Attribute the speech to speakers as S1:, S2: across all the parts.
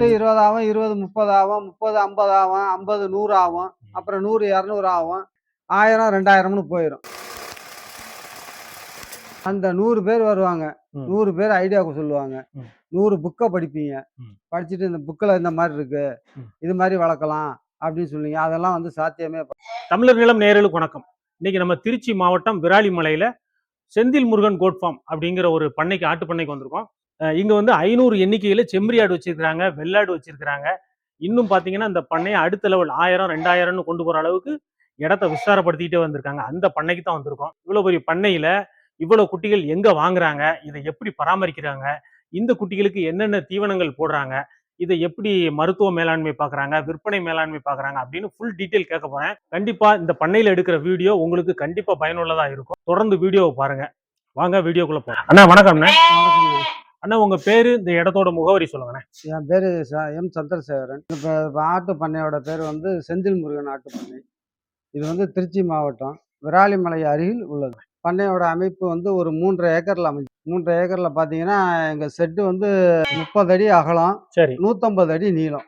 S1: பத்து இருபது ஆகும் இருபது முப்பது ஆகும் முப்பது ஐம்பது ஆகும் ஐம்பது நூறு ஆகும் அப்புறம் நூறு இரநூறு ஆகும் ஆயிரம் ரெண்டாயிரம்னு போயிடும் அந்த நூறு பேர் வருவாங்க. நூறு பேர் ஐடியா சொல்லுவாங்க. நூறு புக்கை படிப்பீங்க. படிச்சுட்டு இந்த புக்கில் இந்த மாதிரி இருக்கு. இது மாதிரி வளர்க்கலாம் அப்படின்னு சொல்லுவீங்க அதெல்லாம் வந்து சாத்தியமே
S2: தமிழர் நிலம் நேயர்களுக்கு வணக்கம். இன்னைக்கு நம்ம திருச்சி மாவட்டம் விராலிமலையில செந்தில் முருகன் கோட் ஃபார்ம் அப்படிங்கிற ஒரு பண்ணைக்கு ஆட்டு பண்ணைக்கு வந்திருக்கோம். இங்க வந்து ஐநூறு எண்ணிக்கையில செம்மறியாடு வச்சிருக்கிறாங்க வெள்ளாடு வச்சிருக்கிறாங்க. இன்னும் பாத்தீங்கன்னா இந்த பண்ணையை அடுத்த லெவல் ஆயிரம் ரெண்டாயிரம்னு கொண்டு போற அளவுக்கு இடத்த விஸ்தாரப்படுத்திட்டே வந்திருக்காங்க. அந்த பண்ணைக்கு தான் வந்திருக்கோம். இவ்வளவு பெரிய பண்ணையில இவ்வளவு குட்டிகள் எங்க வாங்குறாங்க? இதை எப்படி பராமரிக்கிறாங்க? இந்த குட்டிகளுக்கு என்னென்ன தீவனங்கள் போடுறாங்க? இதை எப்படி மருத்துவ மேலாண்மை பார்க்குறாங்க விற்பனை மேலாண்மை பார்க்குறாங்க அப்படின்னு ஃபுல் டீட்டெயில் கேட்க போறேன். கண்டிப்பா இந்த பண்ணையில எடுக்கிற வீடியோ உங்களுக்கு கண்டிப்பா பயனுள்ளதா இருக்கும். தொடர்ந்து வீடியோவை பாருங்க. வாங்க வீடியோக்குள்ள போறோம் அண்ணா வணக்கம்ண்ணே.
S1: வணக்கம்ங்க.
S2: அண்ணா உங்க பேரு இந்த இடத்தோட முகவரி சொல்லுங்கண்ணே.
S1: என் பேர் எம் சந்திரசேகரன். இப்போ ஆட்டு பண்ணையோட பேர் வந்து செந்தில் முருகன் ஆட்டு பண்ணை இது வந்து திருச்சி மாவட்டம் விராலிமலை அருகில் உள்ளது. பண்ணையோட அமைப்பு வந்து ஒரு மூன்றரை ஏக்கரில் அமைஞ்சு மூன்றரை ஏக்கரில் பார்த்தீங்கன்னா எங்கள் செட்டு வந்து முப்பது அடி அகலம்
S2: சரி.
S1: நூற்றம்பது அடி நீளம்.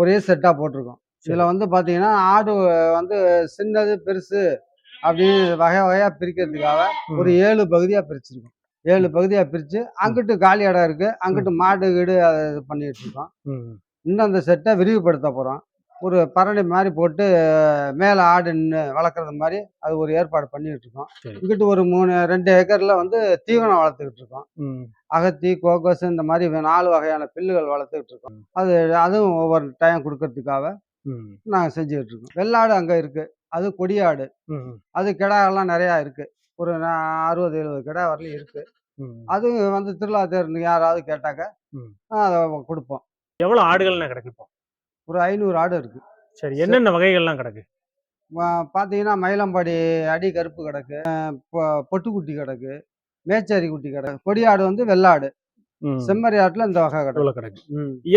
S1: ஒரே செட்டாக போட்டிருக்கோம். இதில் வந்து பார்த்தீங்கன்னா ஆடு வந்து சின்னது பெருசு அப்படின்னு வகை வகையாக பிரிக்கிறதுக்காக. ஒரு ஏழு பகுதியாக பிரிச்சிருக்கோம். ஏழு பகுதியாக பிரித்து அங்கிட்டு காலி இடம் இருக்குது அங்கிட்டு மாடு கீடு அதை இது பண்ணிட்டு இருக்கோம்.
S2: ம்,
S1: இன்னும் அந்த செட்டை விரிவுபடுத்த போகிறோம் ஒரு பரணி மாதிரி போட்டு மேலே ஆடு நின்று வளர்க்குறது மாதிரி அது ஒரு ஏற்பாடு பண்ணிக்கிட்டு இருக்கோம். இங்கிட்டு ஒரு மூணு ரெண்டு ஏக்கரில் வந்து தீவனம் வளர்த்துக்கிட்டு இருக்கோம். அகத்தி கோகோஸ் இந்த மாதிரி நாலு வகையான பில்லுகள் வளர்த்துக்கிட்டு இருக்கோம். அது அதுவும் ஒவ்வொரு டைம் கொடுக்கறதுக்காக நாங்கள் செஞ்சுக்கிட்டு இருக்கோம். வெள்ளாடு அங்கே இருக்குது அது கொடியாடு. அது கிடா எல்லாம் நிறையா இருக்குது ஒரு அறுபது எழுபது கிடா வரலையும் இருக்குது. அது வந்து திருவிழா தேர்ந்து யாராவது கேட்டாக்க. அதை கொடுப்போம்.
S2: எவ்வளவு ஆடுகள்ண்ணே கிடக்கு இப்போ?
S1: ஒரு ஐநூறு ஆடு இருக்குது
S2: சரி என்னென்ன வகைகள்லாம் கிடக்கு?
S1: பார்த்தீங்கன்னா மயிலம்பாடி அடி கருப்பு கிடக்கு பொட்டுக்குட்டி கிடக்கு மேச்சேரி குட்டி கிடக்கு கொடியாடு வந்து வெள்ளாடு செம்மறி ஆட்டில் இந்த வகை கிடக்கு.
S2: கிடக்கு.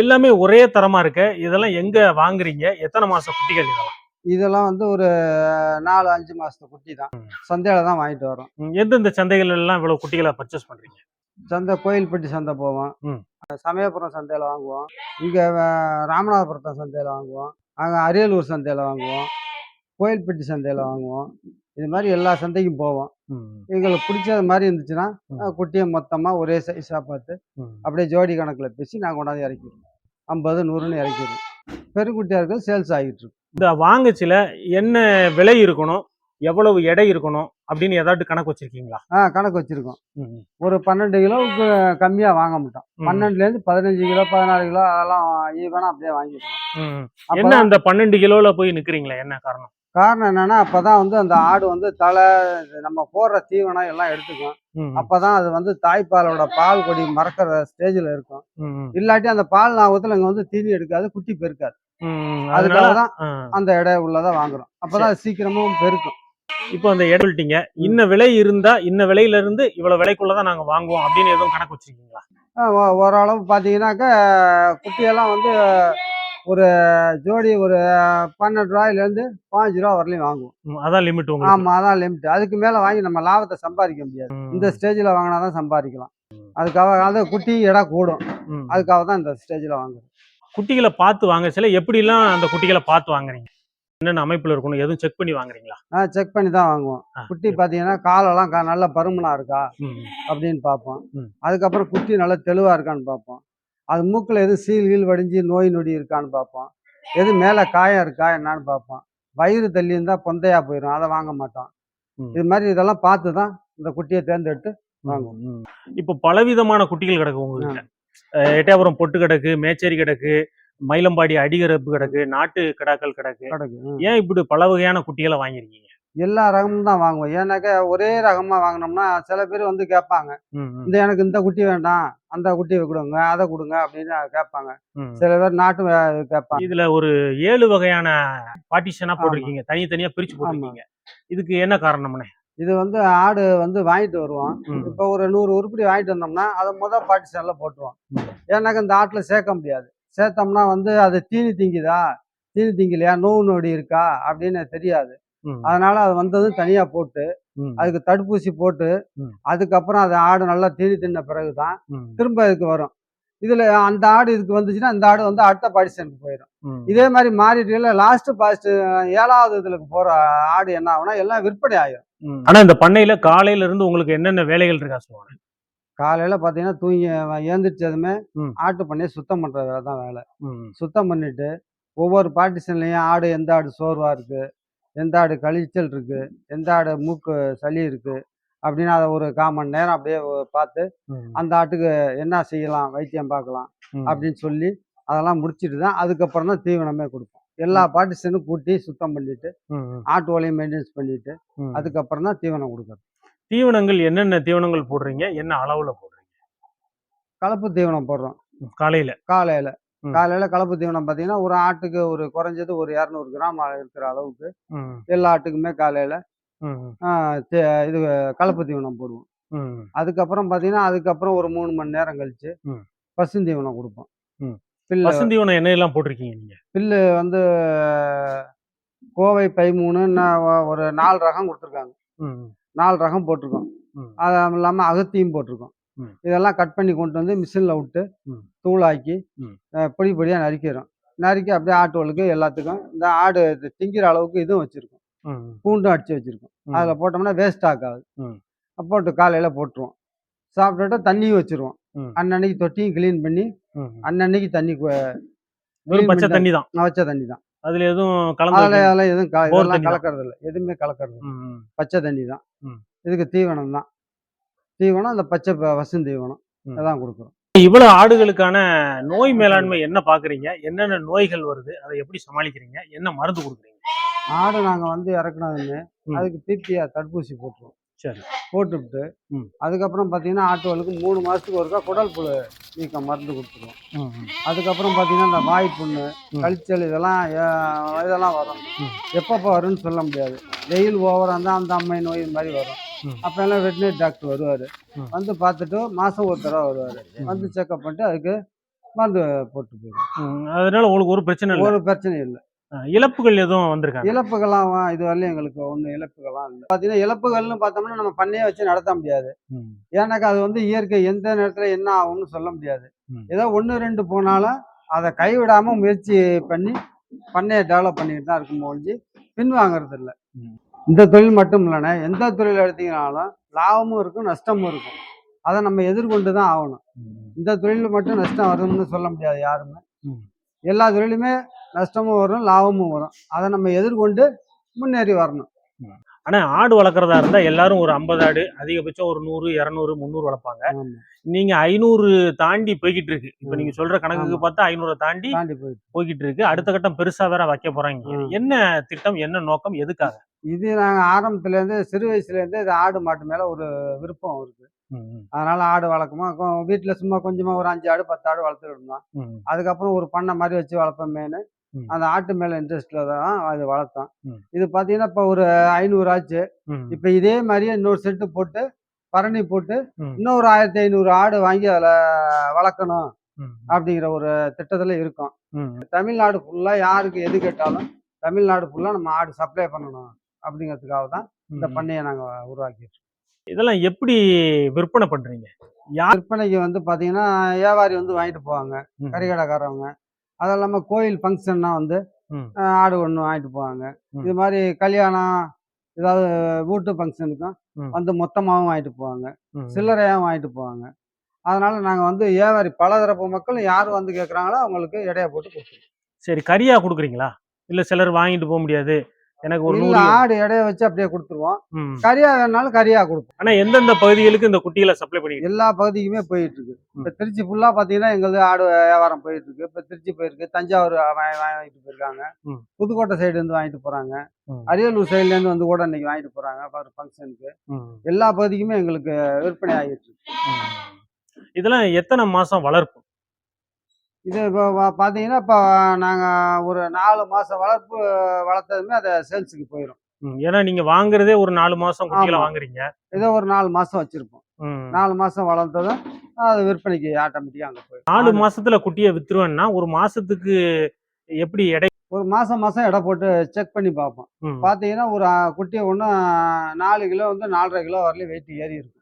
S2: எல்லாமே ஒரே தரமா இருக்கு இதெல்லாம் எங்க வாங்குறீங்க? எத்தனை மாச குட்டிகள் இதெல்லாம்?
S1: இதெல்லாம் வந்து ஒரு நாலு அஞ்சு மாசத்து குட்டி தான். சந்தையில தான் வாங்கிட்டு வரோம்.
S2: எந்தெந்த சந்தைகள் எல்லாம் இவ்வளவு குட்டிகளை பர்ச்சேஸ் பண்றீங்க?
S1: சந்தை கோயில்பட்டி சந்தை போவோம். சமயபுரம் சந்தையில வாங்குவோம். இங்கே ராமநாதபுரத்தம் சந்தையில வாங்குவோம். அங்கே அரியலூர் சந்தையில வாங்குவோம். கோயில்பட்டி சந்தையில வாங்குவோம். இது மாதிரி எல்லா சந்தைக்கும் போவோம். எங்களுக்கு பிடிச்சது மாதிரி இருந்துச்சுன்னா குட்டியை மொத்தமாக ஒரே சைஸாக பார்த்து. அப்படியே ஜோடி கணக்கில் பேசி நாங்கள் கொண்டாந்து இறக்கிடுவோம். ஐம்பது நூறுன்னு இறக்கிடுவோம். பெருங்குட்டியாக இருக்கிறது சேல்ஸ் ஆகிட்டு இருக்கு.
S2: இந்த வாங்கச்சில என்ன விலை இருக்கணும்? எவ்வளவு எடை இருக்கணும்? அப்படின்னு ஏதாட்டு கணக்கு வச்சிருக்கீங்களா?
S1: ஆ கணக்கு வச்சுருக்கோம். ஒரு பன்னெண்டு கிலோவுக்கு கம்மியாக வாங்க மாட்டோம்.
S2: ம்,
S1: பன்னெண்டுலேருந்து பதினஞ்சு கிலோ பதினாறு கிலோ அதெல்லாம் ஈவனாக அப்படியே வாங்கிடுவோம்.
S2: என்ன அந்த பன்னெண்டு கிலோல போய் நிக்கிறீங்களா? என்ன காரணம்?
S1: காரணம் என்னன்னா அப்பதான் வந்து அந்த ஆடு வந்து தலை நம்ம போடுற தீவனம் எல்லாம் எடுத்துக்கும். அப்பதான் அது வந்து தாய்ப்பாலோட பால் கொடி மறக்கிற ஸ்டேஜில் இருக்கும். இல்லாட்டி அந்த பால் நாகத்தில் இங்கே வந்து தீனி எடுக்காது குட்டி பெருக்காது.
S2: ம்.
S1: அதுக்காக
S2: அதனால
S1: தான்
S2: ஆ.
S1: அந்த எடை உள்ளதை வாங்குறோம். அப்பதான் சீக்கிரமும் பெருக்கும்.
S2: இப்போ அந்த எடை சொல்லிட்டீங்க. இன்ன விலை இருந்தா இன்ன விலையில இருந்து இவ்வளவு விலைக்குள்ளதான் நாங்க வாங்குவோம் அப்படின்னு எதுவும் கணக்கு வச்சிருக்கீங்களா?
S1: ஓரளவு பார்த்தீங்கன்னாக்கா குட்டியெல்லாம் வந்து ஒரு ஜோடி ஒரு பன்னெண்டு ரூபாயிலேருந்து பாஞ்சு ரூபா வரலையும் வாங்குவோம்.
S2: அதான் லிமிட்
S1: ஆமாம் அதான் லிமிட் அதுக்கு மேலே வாங்கி நம்ம லாபத்தை சம்பாதிக்க முடியாது. இந்த ஸ்டேஜில் வாங்கினா தான் சம்பாதிக்கலாம். அதுக்காக அந்த குட்டி எடை கூடும். அதுக்காக தான் இந்த ஸ்டேஜில் வாங்குறோம்.
S2: குட்டிகளை பார்த்து வாங்க. சில எப்படிலாம் அந்த குட்டிகளை பார்த்து வாங்குறீங்க? என்னென்ன அமைப்புல இருக்கணும்? எதுவும் செக் பண்ணி வாங்குறீங்களா?
S1: ஆ செக் பண்ணி தான் வாங்குவோம். குட்டி பார்த்தீங்கன்னா காலெல்லாம் கா நல்ல பருமனாக இருக்கா? அப்படின்னு பார்ப்போம். அதுக்கப்புறம் குட்டி நல்லா தெளிவாக இருக்கான்னு பார்ப்போம். அது மூக்கில் எதுவும் சீல் கீழ் வடிஞ்சு நோய் நொடி இருக்கான்னு பார்ப்போம். எது மேலே காயம் இருக்கா என்னன்னு பார்ப்போம். வயிறு தள்ளி இருந்தால் பொந்தையா போயிடும் அதை வாங்க மாட்டோம். இது மாதிரி இதெல்லாம் பார்த்து தான் இந்த குட்டியை தேர்ந்தெடுத்து வாங்குவோம்.
S2: இப்போ பலவிதமான குட்டிகள் கிடக்கு உங்ககிட்ட. அஹ், எட்டயபுரம் பொட்டு கிடக்கு மேச்சேரி கிடக்கு மயிலம்பாடி அடிகரப்பு கிடக்கு நாட்டு கிடாக்கள் கிடக்கு.
S1: கிடக்கு.
S2: ஏன் இப்படி பல வகையான குட்டிகளை வாங்கிருக்கீங்க
S1: எல்லா ரகமும் தான் வாங்குவோம். ஏன்னாக்கா ஒரே ரகமாக வாங்கினோம்னா சில பேர் வந்து கேட்பாங்க. இந்த எனக்கு இந்த குட்டி வேண்டாம் அந்த குட்டியை கொடுங்க அதை கொடுங்க அப்படின்னு கேட்பாங்க. சில பேர் நாட்டு கேட்பாங்க.
S2: இதுல ஒரு ஏழு வகையான பார்ட்டிஷனா போட்டிருக்கீங்க. தனித்தனியா பிரிச்சு போட்டிருக்கீங்க. இதுக்கு என்ன காரணம்னே?
S1: இது வந்து ஆடு வந்து வாங்கிட்டு வருவோம். இப்போ ஒரு நூறு உருப்படி வாங்கிட்டு வந்தோம்னா அதை முதல் பார்ட்டிஷனில் போட்டுருவோம்.
S2: ம்.
S1: ஏன்னாக்கா இந்த ஆட்டில் சேர்க்க முடியாது. சேர்த்தோம்னா வந்து அது தீனி திங்குதா? தீனி திங்கலையா? நோவு நொடி இருக்கா? அப்படின்னு தெரியாது. அதனால அது வந்தது தனியாக போட்டு அதுக்கு தடுப்பூசி போட்டு. அதுக்கப்புறம் அது ஆடு நல்லா தீனி தின்ன பிறகு தான்
S2: ம்,
S1: திரும்ப இதுக்கு வரும். இதுல அந்த ஆடு இதுக்கு வந்துச்சுன்னா இந்த ஆடு வந்து அடுத்த பாடிஷனுக்கு போயிடும். இதே மாதிரி மாறிட்டு லாஸ்ட் பாஸ்ட் ஏழாவது இதுல போற ஆடு என்ன ஆகும்னா எல்லாம் விற்பனை ஆயிடும்
S2: ம். ஆனா இந்த பண்ணையில காலையில இருந்து உங்களுக்கு என்னென்ன வேலைகள் இருக்கா சொல்லுவாங்க
S1: காலையில பாத்தீங்கன்னா தூங்கி ஏந்திரிச்சதுமே. ஆட்டு பண்ணையை சுத்தம் பண்ற வேலை தான் வேலை. சுத்தம் பண்ணிட்டு ஒவ்வொரு பார்ட்டிஷன்லையும் ஆடு எந்த ஆடு சோர்வா இருக்கு எந்த ஆடு கழிச்சல் இருக்கு எந்த ஆடு மூக்கு சளி இருக்கு அப்படின்னு அதை ஒரு கால் மணி நேரம் அப்படியே பார்த்து. அந்த ஆட்டுக்கு என்ன செய்யலாம் வைத்தியம் பார்க்கலாம். அப்படின்னு சொல்லி அதெல்லாம் முடிச்சிட்டு தான் அதுக்கப்புறம் தான் தீவனமே கொடுப்போம் எல்லா பார்ட்டிஷனும் கூட்டி சுத்தம் பண்ணிட்டு. ஆட்டு வலையும் மெயின்டைன்ஸ் பண்ணிட்டு. அதுக்கப்புறம் தான் தீவனம் கொடுக்குறது
S2: தீவனங்கள் என்னென்ன தீவனங்கள் போடுறீங்க என்ன அளவுல போடுறீங்க
S1: கலப்பு தீவனம் போடுறோம்.
S2: காலையில
S1: காலையில. காலையில கலப்பு தீவனம் பார்த்தீங்கன்னா ஒரு ஆட்டுக்கு ஒரு குறைஞ்சது ஒரு இரநூறு கிராம் இருக்கிற அளவுக்கு. எல்லா ஆட்டுக்குமே காலையில இது கலப்பு தீவனம் போடுவோம். அதுக்கப்புறம் பார்த்தீங்கன்னா அதுக்கப்புறம் ஒரு மூணு மணி நேரம் கழிச்சு. பசுந்தீவனம் கொடுப்போம். பில்லு
S2: பசுந்தீவனம் என்ன எல்லாம் போட்டிருக்கீங்க நீங்க
S1: பில்லு வந்து கோவை பைமூணு ஒரு நாலு ரகம் கொடுத்துருக்காங்க. நாலு ரகம் போட்டிருக்கோம்
S2: ம்.
S1: அது இல்லாமல் அகத்தியும் போட்டிருக்கோம். இதெல்லாம் கட் பண்ணி கொண்டு வந்து மிஷினில் விட்டு. தூளாக்கி பொடி பொடியாக நறுக்கிறோம் நறுக்கி அப்படியே ஆட்டுகளுக்கு எல்லாத்துக்கும் இந்த ஆடு திங்கிற அளவுக்கு இதுவும் வச்சுருக்கோம். பூண்டும் அடித்து வச்சுருக்கோம். அதில் போட்டோம்னா வேஸ்ட் ஆகாது. போட்டு காலையில் போட்டுருவோம் சாப்பிட்டுட்டு தண்ணியும் வச்சுருவோம். அன்னன்னைக்கு தொட்டியும் க்ளீன் பண்ணி. அன்னன்னைக்கு தண்ணி
S2: வெறும் பச்சை தண்ணி தான்
S1: வச்ச தண்ணி தான்
S2: அதுல எதுவும் கலந்து
S1: அதெல்லாம் எதுவும். கலக்கறது இல்லை. எதுவுமே கலக்கறது. பச்சை தண்ணி தான். இதுக்கு தீவனம் தான் தீவனம் அந்த பச்சை வசும் தீவனம். அதான் கொடுக்குறோம்.
S2: இவ்வளவு ஆடுகளுக்கான நோய் மேலாண்மை என்ன பாக்குறீங்க? என்னென்ன நோய்கள் வருது? அதை எப்படி சமாளிக்கிறீங்க? என்ன மருந்து கொடுக்குறீங்க?
S1: ஆடு நாங்கள் வந்து இறக்குனதுமே
S2: ம்.
S1: அதுக்கு பிபிஆர் தடுப்பூசி போட்டுருவோம்.
S2: சரி
S1: போட்டுவிட்டு
S2: ம்.
S1: அதுக்கப்புறம் பார்த்தீங்கன்னா ஆட்டுகளுக்கு மூணு மாதத்துக்கு ஒருக்கா குடல் புழு நீக்கம் மருந்து கொடுத்துருவோம்
S2: ம். ம்.
S1: அதுக்கப்புறம் பார்த்தீங்கன்னா இந்த வாய் புண்ணு. கழிச்சல் இதெல்லாம் ஏ- இதெல்லாம் வரும். எப்பப்போ வரும்னு சொல்ல முடியாது வெயில் ஓவராக இருந்தால் அந்த அம்மை நோய் இது மாதிரி வரும்
S2: ம்.
S1: அப்போ எல்லாம் வெட்டினரி டாக்டர் வருவார்
S2: ம்.
S1: வந்து பார்த்துட்டு மாதம் ஒரு தடவை வருவார் வந்து செக்அப் பண்ணிட்டு அதுக்கு மருந்து போட்டு போயிடும்
S2: ம். அதனால உங்களுக்கு ஒரு பிரச்சனை இல்லை
S1: ஒரு பிரச்சனையும் இல்லை
S2: இழப்புகள் எதுவும் வந்திருக்காங்க
S1: இழப்புகள்லாம் இது வரலையும் எங்களுக்கு ஒன்றும் இழப்புகள்லாம் இல்லை பார்த்தீங்கன்னா இழப்புகள்னு பார்த்தோம்னா நம்ம பண்ணையை வச்சு நடத்த முடியாது. ஏன்னாக்கா அது வந்து இயற்கை எந்த நேரத்தில் என்ன ஆகும்னு சொல்ல முடியாது. ஏதோ ஒன்று ரெண்டு போனாலும் அதை கைவிடாமல் முயற்சி பண்ணி பண்ணையை டெவலப் பண்ணிட்டு தான் இருக்கும் ஒழிஞ்சு பின்வாங்கிறது இல்லை. இந்த தொழில் மட்டும் இல்லைண்ணே எந்த தொழில் எடுத்தீங்கனாலும் லாபமும் இருக்கும் நஷ்டமும் இருக்கும் அதை நம்ம எதிர்கொண்டு தான் ஆகணும். இந்த தொழில் மட்டும் நஷ்டம் வரும்னு சொல்ல முடியாது யாருமே. எல்லா தொழிலுமே நஷ்டமும் வரும் லாபமும் வரும் அதை நம்ம எதிர்கொண்டு முன்னேறி வரணும்
S2: ஆனா ஆடு வளர்க்குறதா இருந்தா எல்லாரும் ஒரு ஐம்பது ஆடு அதிகபட்சம் ஒரு நூறு இரநூறு முந்நூறு வளர்ப்பாங்க. நீங்க ஐநூறு தாண்டி போய்கிட்டு இருக்கு இப்ப. நீங்க சொல்ற கணக்குக்கு. பார்த்தா ஐநூறு தாண்டி போய்கிட்டு இருக்கு அடுத்த கட்டம் பெருசா வேற வைக்க போறாங்க. என்ன திட்டம் என்ன நோக்கம் எதுக்காக
S1: இது நாங்கள் ஆரம்பத்துலேருந்து சிறு வயசுலேருந்தே இது ஆடு மாட்டு மேலே ஒரு விருப்பம் இருக்கு. அதனால ஆடு வளர்க்குமா வீட்டில் சும்மா கொஞ்சமாக ஒரு அஞ்சு ஆடு பத்து ஆடு வளர்த்துட்டு இருந்தோம். அதுக்கப்புறம் ஒரு பண்ணை மாதிரி வச்சு வளர்ப்போமேனு. அந்த ஆட்டு மேலே இன்ட்ரெஸ்ட்டில் தான் அது வளர்த்தோம். இது பார்த்தீங்கன்னா இப்போ ஒரு ஐநூறு ஆச்சு. இப்போ இதே மாதிரியே இன்னொரு செட்டு போட்டு பரணி போட்டு
S2: ம்.
S1: இன்னொரு ஆயிரத்தி ஐநூறு ஆடு வாங்கி அதில் வளர்க்கணும். அப்படிங்கிற ஒரு திட்டத்தில் இருக்கோம். தமிழ்நாடு ஃபுல்லாக யாருக்கு எது கேட்டாலும் தமிழ்நாடு ஃபுல்லாக நம்ம ஆடு சப்ளை பண்ணணும் அப்படிங்கிறதுக்காக தான் இந்த. பண்ணையை நாங்கள் உருவாக்கியிருக்கோம்
S2: இதெல்லாம் எப்படி விற்பனை பண்றீங்க
S1: விற்பனைக்கு வந்து பார்த்தீங்கன்னா வியாபாரி வந்து வாங்கிட்டு போவாங்க. கறிக்கடைக்காரவங்க அது இல்லாமல் கோயில் ஃபங்க்ஷன்னா வந்து ஆடு ஒன்று வாங்கிட்டு போவாங்க. இது மாதிரி கல்யாணம் ஏதாவது வீட்டு ஃபங்க்ஷனுக்கும். வந்து மொத்தமாகவும் வாங்கிட்டு போவாங்க. சில்லறையாகவும் வாங்கிட்டு போவாங்க. அதனால நாங்கள் வந்து வியாபாரி பல தரப்பு மக்கள் யார் வந்து கேட்குறாங்களோ அவங்களுக்கு எடையை போட்டு கொடுத்துருவோம்.
S2: சரி கறியா கொடுக்குறீங்களா? இல்ல சிலர் வாங்கிட்டு போக முடியாது. எனக்கு ஒரு நூறு
S1: ஆடு எடையை வச்சு அப்படியே கொடுத்துருவோம்.
S2: ம்.
S1: கறியா வேணாலும் கறியா கொடுப்போம்.
S2: ஆனா எந்தெந்த பகுதிகளுக்கு இந்த குட்டிகளை சப்ளை பண்ணிட்டு
S1: எல்லா பகுதிக்குமே போயிட்டு இருக்கு இப்போ திருச்சி ஃபுல்லாக பார்த்தீங்கன்னா எங்களது ஆடு வியாபாரம் போயிட்டு இருக்கு இப்போ திருச்சி போயிருக்கு தஞ்சாவூர் வாங்கிட்டு போயிருக்காங்க. புதுக்கோட்டை சைடு இருந்து வாங்கிட்டு போறாங்க. அரியலூர் சைடுல இருந்து வந்து கூட இன்னைக்கு வாங்கிட்டு போறாங்க ஃபங்க்ஷனுக்கு. எல்லா பகுதிக்குமே எங்களுக்கு விற்பனை ஆகிட்டு இருக்கு.
S2: இதெல்லாம் எத்தனை மாசம் வளர்ப்பு?
S1: இது இப்போ பார்த்தீங்கன்னா இப்போ நாங்கள் ஒரு நாலு மாதம் வளர்ப்பு வளர்த்ததுமே அதை சேல்ஸுக்கு போயிடும்.
S2: ஏன்னா நீங்க வாங்குறதே ஒரு நாலு மாசம் குட்டிகளை
S1: ஆமா.
S2: வாங்குறீங்க
S1: ஏதோ ஒரு நாலு மாதம் வச்சுருப்போம். நாலு மாதம் வளர்த்ததும் அது விற்பனைக்கு ஆட்டோமேட்டிக்காக அங்கே போயிடும்
S2: நாலு மாசத்துல குட்டியை வித்துருவேன்னா ஒரு மாசத்துக்கு எப்படி எடை
S1: ஒரு மாதம் மாதம் எடை போட்டு செக் பண்ணி பார்ப்போம். பார்த்தீங்கன்னா ஒரு ஆ, குட்டி ஒன்று நாலு கிலோ வந்து நாலரை கிலோ வரலையும் வெயிட் ஏறி இருக்கும்.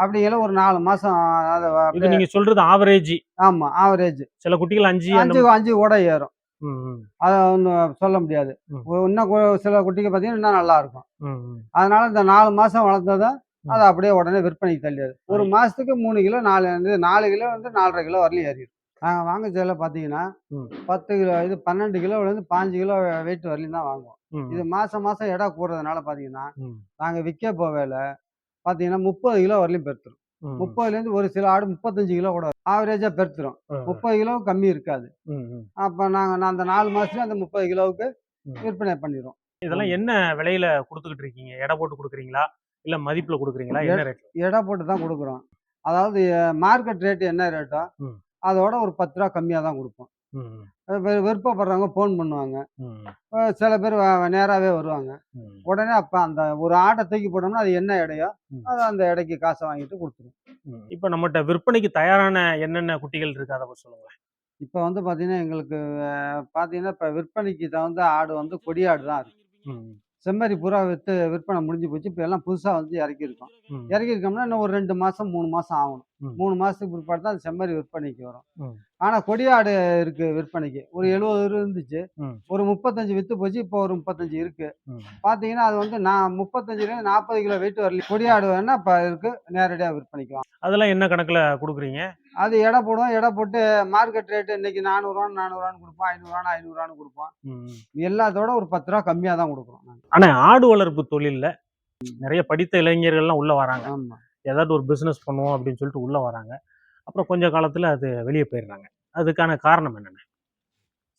S1: அப்படிங்கிற ஒரு நாலு மாசம் அதை
S2: இது நீங்க சொல்றது ஆவரேஜ்
S1: ஆமா ஆவரேஜ்
S2: சில குட்டிகள் அஞ்சு
S1: அஞ்சு அஞ்சு கூட ஏறும். அதை ஒன்றும் சொல்ல முடியாது. இன்னும் சில குட்டிக்கு பார்த்தீங்கன்னா இன்னும் நல்லா இருக்கும். அதனால இந்த நாலு மாசம் வளர்த்ததை
S2: ம்.
S1: அதை அப்படியே உடனே விற்பனைக்கு தள்ளியாது ஒரு மாசத்துக்கு மூணு கிலோ நாலு நாலு கிலோ வந்து நாலரை கிலோ வரலையும் ஏறிடும். நாங்கள் வாங்க சேல பார்த்தீங்கன்னா. பத்து கிலோ இது பன்னெண்டு கிலோலேருந்து பாஞ்சு கிலோ வெயிட் வரலையும் தான் வாங்குவோம். இது மாசம் மாசம் எடை கூடுறதுனால பார்த்தீங்கன்னா
S2: ம்.
S1: நாங்கள் விற்க போவேல பார்த்தீங்கன்னா முப்பது கிலோ வரலையும் பெருத்துரும். முப்பதுலேருந்து ஒரு சில ஆடு முப்பத்தஞ்சு கிலோ கூட ஆவரேஜாக பெருத்துரும். முப்பது கிலோ கம்மி இருக்காது. அப்போ நாங்கள் அந்த நாலு மாசத்துல அந்த முப்பது கிலோவுக்கு. விற்பனை பண்ணிடுவோம்
S2: இதெல்லாம் என்ன விலையில கொடுத்துக்கிட்டு இருக்கீங்க? எடை போட்டு கொடுக்குறீங்களா? இல்ல மதிப்புல கொடுக்குறீங்களா? என்ன ரேட்
S1: எடை போட்டு தான் கொடுக்குறோம். அதாவது மார்க்கெட் ரேட் என்ன ரேட்டோ. அதோட ஒரு பத்து ரூபா கம்மியாக தான் கொடுப்போம். விருப்பப்படுறவங்க ஃபோன் பண்ணுவாங்க. சில பேர் நேராகவே வருவாங்க. உடனே அப்போ அந்த ஒரு ஆட்டை தூக்கி போட்டோம்னா அது என்ன எடையோ
S2: ம்.
S1: அதை அந்த எடைக்கு காசை வாங்கிட்டு கொடுத்துரும்.
S2: இப்ப நம்மகிட்ட விற்பனைக்கு தயாரான என்னென்ன குட்டிகள் இருக்கு? அதை சொல்லுங்க
S1: இப்போ வந்து பார்த்தீங்கன்னா எங்களுக்கு பார்த்தீங்கன்னா இப்போ விற்பனைக்கு தகுந்த ஆடு வந்து கொடியாடு தான் இருக்கு. செம்மறி புறா விற்று விற்பனை முடிஞ்சு போச்சு. இப்போ எல்லாம் புதுசாக வந்து இறக்கியிருக்கோம். இறக்கியிருக்கோம்னா இன்னும் ஒரு ரெண்டு மாதம் மூணு மாதம் ஆகணும். மூணு மாதத்துக்கு பிற்பாடு தான் அந்த செம்மறி விற்பனைக்கு வரும்.
S2: ம்.
S1: ஆனால் கொடியாடு இருக்கு விற்பனைக்கு. ஒரு எழுபது இருந்துச்சு. ஒரு முப்பத்தஞ்சு விற்று போச்சு இப்போ ஒரு முப்பத்தஞ்சு இருக்கு. பார்த்தீங்கன்னா அது வந்து நான் முப்பத்தஞ்சுலேருந்து நாற்பது கிலோ வெயிட் வரல. கொடியாடு வேணா இப்போ இருக்கு நேரடியாக விற்பனைக்கு வாங்க.
S2: அதெல்லாம் என்ன கணக்குல கொடுக்குறீங்க?
S1: அது எடை போடுவோம். எடை போட்டு மார்க்கெட் ரேட்டு இன்னைக்கு நானூறுவான்னு நானூறுவான்னு கொடுப்போம். ஐநூறுவான்னு ஐநூறுவான்னு கொடுப்போம். எல்லாத்தோட ஒரு பத்து ரூபா கம்மியாக தான் கொடுக்குறோம் நாங்க.
S2: ஆனா ஆடு வளர்ப்பு தொழில்ல நிறைய படித்த இளைஞர்கள்லாம் உள்ள வராங்க. ஏதாவது ஒரு பிசினஸ் பண்ணுவோம் அப்படின்னு சொல்லிட்டு உள்ள வராங்க. அப்புறம் கொஞ்ச காலத்துல அது வெளியே போயிடுறாங்க. அதுக்கான காரணம் என்னென்ன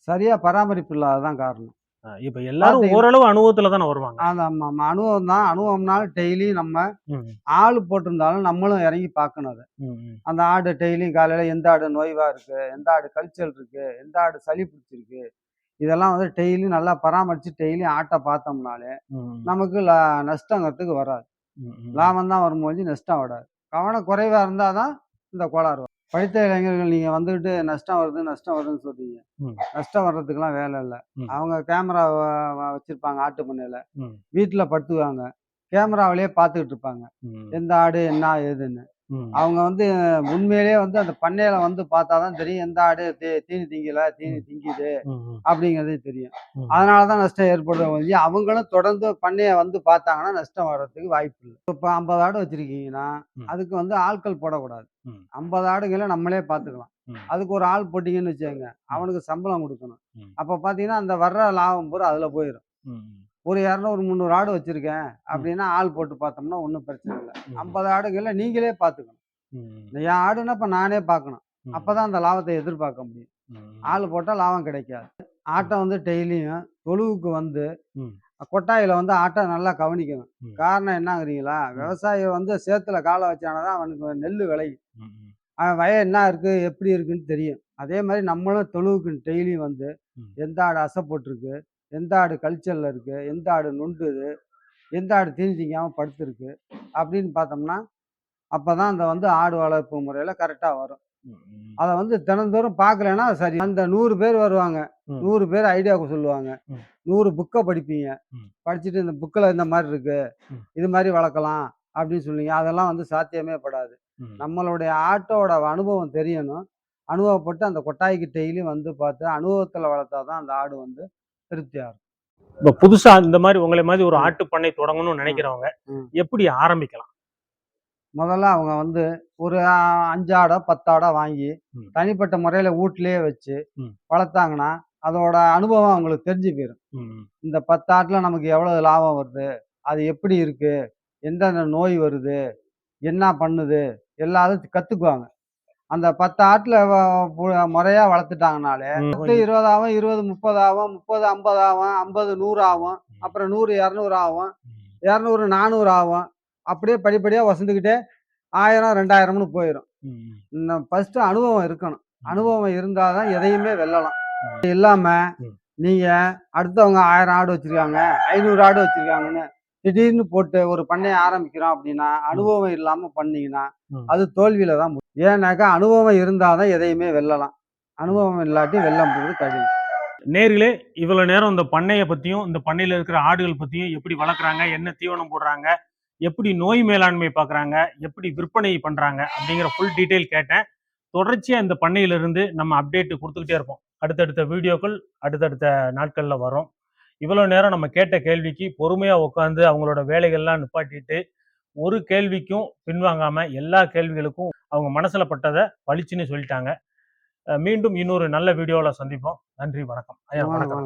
S1: சரியா பராமரிப்பு இல்லாததான் காரணம்.
S2: இப்ப எல்லாரும் ஓரளவு அனுபவத்துல தானே வருவாங்க.
S1: அது ஆமா ஆமா. அனுபவம் தான். அனுபவம்னாலும் டெய்லி நம்ம ஆள் போட்டிருந்தாலும் நம்மளும் இறங்கி பார்க்கணும் அதை. அந்த ஆடு டெய்லியும் காலையில் எந்த ஆடு நோய்வா இருக்கு? எந்த ஆடு கழிச்சல் இருக்கு? எந்த ஆடு சளி பிடிச்சிருக்கு? இதெல்லாம் வந்து டெய்லி நல்லா பராமரித்து டெய்லி ஆட்டை பார்த்தோம்னாலே நமக்கு நஷ்டங்கிறதுக்கு வராது. லாபம் தான் வரும்போது நஷ்டம் வராது. கவனம் குறைவாக இருந்தால் தான் இந்த கோளாறு வரும். படித்த இளைஞர்கள் நீங்கள் வந்துட்டு நஷ்டம் வருது நஷ்டம் வருதுன்னு சொல்றீங்க. நஷ்டம் வர்றதுக்கெல்லாம் வேலை இல்லை. அவங்க கேமரா வச்சிருப்பாங்க ஆட்டு பண்ணையில். வீட்டில் படுத்துவாங்க. கேமராவிலேயே பார்த்துக்கிட்டு இருப்பாங்க. எந்த ஆடு என்ன ஏதுன்னு. அவங்க வந்து உண்மையிலேயே வந்து அந்த பண்ணையில வந்து பார்த்தா தான் தெரியும் எந்த ஆடு தீனி திங்கல தீனி திங்கிது அப்படிங்கிறது தெரியும்.
S2: ம்.
S1: அதனால தான் நஷ்டம் ஏற்படுற ஒழிய அவங்களும் தொடர்ந்து பண்ணையை வந்து பார்த்தாங்கன்னா நஷ்டம் வர்றதுக்கு வாய்ப்பு இல்லை. இப்போ ஐம்பது ஆடு வச்சிருக்கீங்கன்னா. அதுக்கு வந்து ஆட்கள் போடக்கூடாது. ஐம்பது ஆடுகளை நம்மளே பார்த்துக்கலாம்.
S2: ம்.
S1: அதுக்கு ஒரு ஆள் போட்டிங்கன்னு வச்சுக்கோங்க அவனுக்கு சம்பளம் கொடுக்கணும். அப்போ பார்த்தீங்கன்னா அந்த வர்ற லாபம் பூரா அதில் போயிடும் ஒரு இரநூறு முந்நூறு ஆடு வச்சிருக்கேன். அப்படின்னா ஆள் போட்டு பார்த்தோம்னா ஒன்றும் பிரச்சனை இல்லை. ஐம்பது ஆடுகளை நீங்களே பார்த்துக்கணும். என் ஆடுன்னா இப்போ நானே பார்க்கணும்.
S2: ம்,
S1: அப்பதான் அந்த லாபத்தை எதிர்பார்க்க முடியும். ஆள் போட்டால் லாபம் கிடைக்காது. ஆட்டை வந்து டெய்லியும் தொழுவுக்கு வந்து. கொட்டாயில வந்து ஆட்டை நல்லா கவனிக்கணும். காரணம் என்னங்கிறீங்களா? விவசாயி வந்து சேத்துல காலை வச்சானதான் அவனுக்கு நெல் விளையும். அவன் வய என்ன இருக்கு எப்படி இருக்குன்னு தெரியும். அதே மாதிரி நம்மளும் தொழுவுக்கு டெய்லியும் வந்து. எந்த ஆடு அசை போட்டிருக்கு எந்த ஆடு கல்ச்சரில் இருக்கு எந்த ஆடு நொண்டுது எந்த ஆடு தீனி திங்காம படுத்திருக்கு அப்படின்னு பார்த்தோம்னா அப்பதான் அந்த வந்து ஆடு வளர்ப்பு முறையில கரெக்டாக வரும். அதை வந்து தினந்தோறும் பார்க்கலன்னா சரி அந்த நூறு பேர் வருவாங்க. நூறு பேர் ஐடியாவுக்கு சொல்லுவாங்க. நூறு புக்கை படிப்பீங்க. படிச்சுட்டு இந்த புக்கில் இந்த மாதிரி இருக்கு
S2: ம்.
S1: இது மாதிரி வளர்க்கலாம் அப்படின்னு சொல்லுவீங்க அதெல்லாம் வந்து சாத்தியமே படாது. நம்மளுடைய ஆட்டோட அனுபவம் தெரியணும் அனுபவப்பட்டு அந்த கொட்டாய்க்கு டெய்லி வந்து பார்த்து அனுபவத்தில் வளர்த்தா தான் அந்த ஆடு வந்து திருப்தியாக
S2: இப்ப புதுசா இந்த மாதிரி உங்களை மாதிரி ஒரு ஆட்டு பண்ணை தொடங்கணும்னு நினைக்கிறவங்க. எப்படி ஆரம்பிக்கலாம்?
S1: முதல்ல அவங்க வந்து ஒரு ஆ, அஞ்சு ஆடோ பத்து ஆடோ வாங்கி. தனிப்பட்ட முறையில் வீட்லேயே வச்சு. வளர்த்தாங்கன்னா அதோட அனுபவம் அவங்களுக்கு தெரிஞ்சு போயிடும் இந்த பத்து ஆட்டில் நமக்கு எவ்வளவு லாபம் வருது? அது எப்படி இருக்கு? எந்தெந்த நோய் வருது? என்ன பண்ணுது? எல்லாரும் கற்றுக்குவாங்க அந்த பத்து ஆட்டில் முறையாக வளர்த்துட்டாங்கனாலே. பத்து இருபதாகும் இருபது முப்பதாகும் முப்பது ஐம்பதாகும் ஐம்பது நூறு ஆகும் அப்புறம் நூறு இரநூறு ஆகும் இரநூறு நானூறு ஆகும் அப்படியே படிப்படியாக வசந்துக்கிட்டே ஆயிரம் ரெண்டாயிரம்னு போயிடும். இந்த ஃபர்ஸ்ட் அனுபவம் இருக்கணும். அனுபவம் இருந்தால் தான் எதையுமே வெல்லலாம். இது இல்லாம
S2: ம்.
S1: நீங்க அடுத்தவங்க ஆயிரம் ஆடு வச்சிருக்காங்க ஐநூறு ஆடு வச்சிருக்காங்கன்னு திடீர்னு போட்டு ஒரு பண்ணைய ஆரம்பிக்கிறோம் அப்படின்னா அனுபவம் இல்லாம பண்ணீங்கன்னா. அது தோல்வியில தான் முடியும். ஏன்னாக்கா அனுபவம் இருந்தாதான் எதையுமே வெல்லலாம். அனுபவம் இல்லாட்டி வெல்ல முடியாது கடினம்.
S2: நேர்களே இவ்வளவு நேரம் இந்த பண்ணைய பத்தியும் இந்த பண்ணையில இருக்கிற ஆடுகள் பத்தியும் எப்படி வளர்க்குறாங்க என்ன தீவனம் போடுறாங்க எப்படி நோய் மேலாண்மை பார்க்குறாங்க எப்படி விற்பனை பண்றாங்க அப்படிங்கிற ஃபுல் டீட்டெயில் கேட்டேன். தொடர்ச்சியா இந்த பண்ணையிலிருந்து நம்ம அப்டேட் கொடுத்துக்கிட்டே இருப்போம். அடுத்தடுத்த வீடியோக்கள் அடுத்தடுத்த நாட்கள்ல வரும் இவ்வளவு நேரம் நம்ம கேட்ட கேள்விக்கு பொறுமையா உட்காந்து அவங்களோட வேலைகள்லாம் நிப்பாட்டிட்டு ஒரு கேள்விக்கும் பின்வாங்காம எல்லா கேள்விகளுக்கும் அவங்க மனசுல பட்டதை பளிச்சுன்னு சொல்லிட்டாங்க. மீண்டும் இன்னொரு நல்ல வீடியோவில் சந்திப்போம். நன்றி வணக்கம். ஐயா வணக்கம்.